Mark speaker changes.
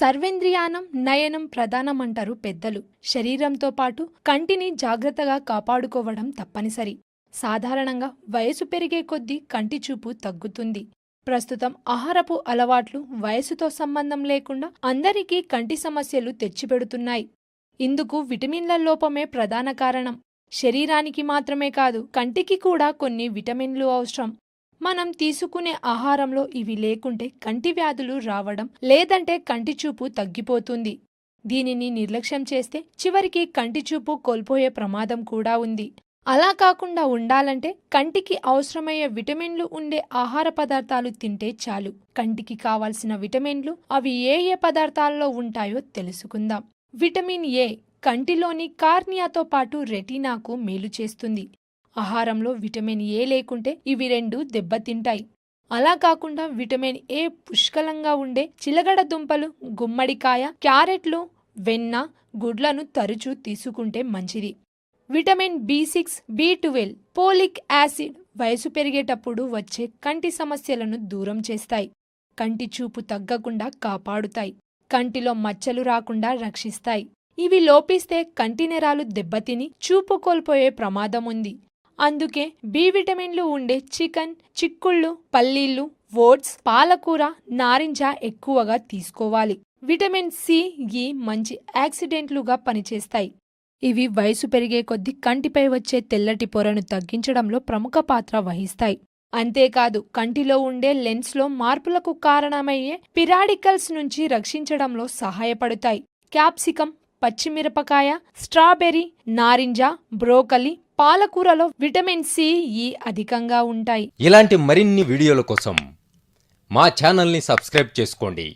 Speaker 1: సర్వేంద్రియానం నయనం ప్రధానమంటారు పెద్దలు. శరీరంతో పాటు కంటిని జాగ్రత్తగా కాపాడుకోవడం తప్పనిసరి. సాధారణంగా వయసు పెరిగే కొద్దీ కంటి చూపు తగ్గుతుంది. ప్రస్తుతం ఆహారపు అలవాట్లు వయసుతో సంబంధం లేకుండా అందరికీ కంటి సమస్యలు తెచ్చిపెడుతున్నాయి. ఇందుకు విటమిన్ల లోపమే ప్రధాన కారణం. శరీరానికి మాత్రమే కాదు కంటికి కూడా కొన్ని విటమిన్లు అవసరం. మనం తీసుకునే ఆహారంలో ఇవి లేకుంటే కంటి వ్యాధులు రావడం లేదంటే కంటి చూపు తగ్గిపోతుంది. దీనిని నిర్లక్ష్యం చేస్తే చివరికి కంటి చూపు కోల్పోయే ప్రమాదం కూడా ఉంది. అలా కాకుండా ఉండాలంటే కంటికి అవసరమయ్యే విటమిన్లు ఉండే ఆహార పదార్థాలు తింటే చాలు. కంటికి కావాల్సిన విటమిన్లు అవి ఏ ఏ పదార్థాల్లో ఉంటాయో తెలుసుకుందాం. విటమిన్ ఏ కంటిలోని కార్నియాతో పాటు రెటీనాకు మేలు చేస్తుంది. ఆహారంలో విటమిన్ ఏ లేకుంటే ఇవి రెండు దెబ్బతింటాయి. అలా కాకుండా విటమిన్ ఏ పుష్కలంగా ఉండే చిలగడ దుంపలు గుమ్మడికాయ క్యారెట్లు వెన్న గుడ్లను తరచూ తీసుకుంటే మంచిది. Vitamin B six B twelve folic acid వయసు పెరిగేటప్పుడు వచ్చే కంటి సమస్యలను దూరం చేస్తాయి. కంటి చూపు తగ్గకుండా కాపాడుతాయి. కంటిలో మచ్చలు రాకుండా రక్షిస్తాయి. ఇవి లోపిస్తే కంటి నెరాలు దెబ్బతిని చూపు కోల్పోయే ప్రమాదం ఉంది. అందుకే బి విటమిన్లు ఉండే చికెన్ చిక్కుళ్ళు పల్లీలు ఓట్స్ పాలకూర నారింజ ఎక్కువగా తీసుకోవాలి. విటమిన్ సి ఈ మంచి యాక్సిడెంట్లుగా పనిచేస్తాయి. ఇవి వయసు పెరిగే కొద్దీ కంటిపై వచ్చే తెల్లటి పొరను తగ్గించడంలో ప్రముఖ పాత్ర వహిస్తాయి. అంతేకాదు కంటిలో ఉండే లెన్స్లో మార్పులకు కారణమయ్యే పిరాడికల్స్ నుంచి రక్షించడంలో సహాయపడతాయి. క్యాప్సికం పచ్చిమిరపకాయ స్ట్రాబెర్రీ నారింజ బ్రోకలి పాలకూరలో విటమిన్ సి ఈ అధికంగా ఉంటాయి.
Speaker 2: ఇలాంటి మరిన్ని వీడియోల కోసం మా ఛానల్ని సబ్స్క్రైబ్ చేసుకోండి.